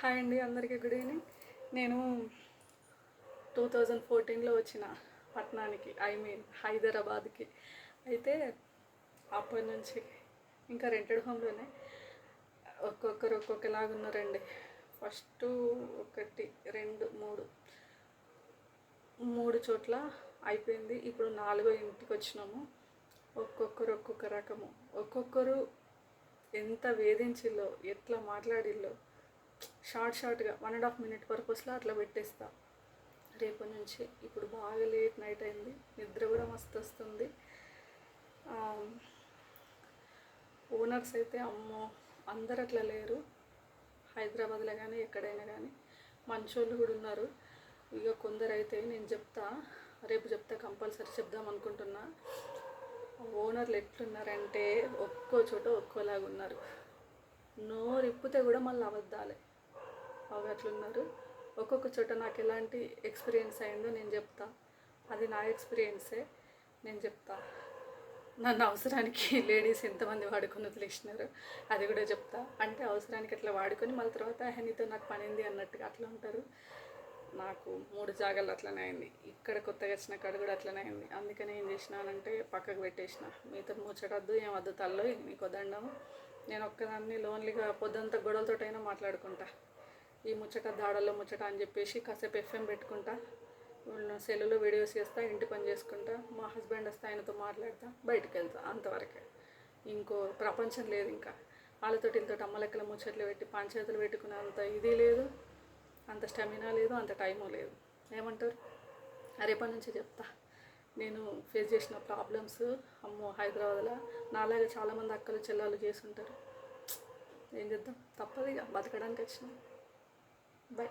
Hi అండి అందరికీ good evening. నేను టూ థౌజండ్ ఫోర్టీన్లో వచ్చిన పట్నానికి ఐ మీన్ హైదరాబాద్కి. అయితే అప్పటి నుంచి ఇంకా రెంటెడ్ హోమ్లోనే ఒక్కొక్కరు ఒక్కొక్కలాగా ఉన్నారండి ఫస్ట్ ఒకటి రెండు మూడు. మూడు చోట్ల అయిపోయింది. ఇప్పుడు నాలుగో ఇంటికి వచ్చినాము. ఒక్కొక్కరు ఒక్కొక్క రకము. ఒక్కొక్కరు ఎంత వేధించిల్లో ఎట్లా మాట్లాడిల్లో షార్ట్ షార్ట్గా వన్ అండ్ హాఫ్ మినిట్ పర్పస్లో అట్లా పెట్టేస్తా. రేపటి నుంచి ఇప్పుడు బాగా లేట్ నైట్ అయింది నిద్ర కూడా మస్తు వస్తుంది. ఓనర్స్ అయితే అమ్మో అందరు అట్లా లేరు. హైదరాబాద్లో కానీ ఎక్కడైనా కానీ మంచోళ్ళు కూడా ఉన్నారు. ఇక కొందరు అయితే నేను చెప్తా రేపు చెప్తా కంపల్సరీ చెప్దాం అనుకుంటున్నా. ఓనర్లు ఎట్లున్నారంటే ఒక్కో చోట ఒక్కోలాగా ఉన్నారు. నో రిప్పితే కూడా మళ్ళీ అబద్ధాలే. బాగా అట్లున్నారు ఒక్కొక్క చోట నాకు ఎలాంటి ఎక్స్పీరియన్స్ అయిందో నేను చెప్తా. అది నా ఎక్స్పీరియన్సే నేను చెప్తా. నన్ను అవసరానికి లేడీస్ ఎంతమంది వాడుకొని వదిలేసినారు అది కూడా చెప్తా. అంటే అవసరానికి అట్లా వాడుకొని మళ్ళీ తర్వాత హనీతో నాకు పనింది అన్నట్టుగా అట్లా ఉంటారు. నాకు మూడు జాగాలు అట్లనే అయింది. ఇక్కడ కొత్తగా వచ్చిన కాడ కూడా అట్లనే అయింది. అందుకని ఏం చేసినానంటే పక్కకు పెట్టేసిన. మీతో ముచ్చటద్దు ఏం వద్దు తల్లో నీకు వదండం నేను ఒక్కదాన్ని లోన్లీగా పొద్దంతా గొడవలతోటైనా మాట్లాడుకుంటా. ఈ ముచ్చట దాడల్లో ముచ్చట అని చెప్పేసి కాసేపు ఎఫ్ఎం పెట్టుకుంటా. సెల్లులో వీడియోస్ చేస్తా ఇంటి పని చేసుకుంటా. మా హస్బెండ్ వస్తే ఆయనతో మాట్లాడతా. బయటికి వెళ్తా అంతవరకే. ఇంకో ప్రపంచం లేదు ఇంకా. వాళ్ళతో వీళ్ళతో అమ్మలెక్కల ముచ్చట్లు పెట్టి పంచాయతీలు పెట్టుకునే అంత ఇది లేదు. అంత స్టామినా లేదు అంత టైము లేదు. ఏమంటారు? రేపటి నుంచి చెప్తా. నేను ఫేస్ చేసిన ప్రాబ్లమ్స్ అమ్మో హైదరాబాద్లో నాలాగా చాలామంది అక్కలు చెల్లెలు చేస్తుంటారు ఏం చేద్దాం? తప్పదు ఇక. బతకడానికి వచ్చినాం. 喂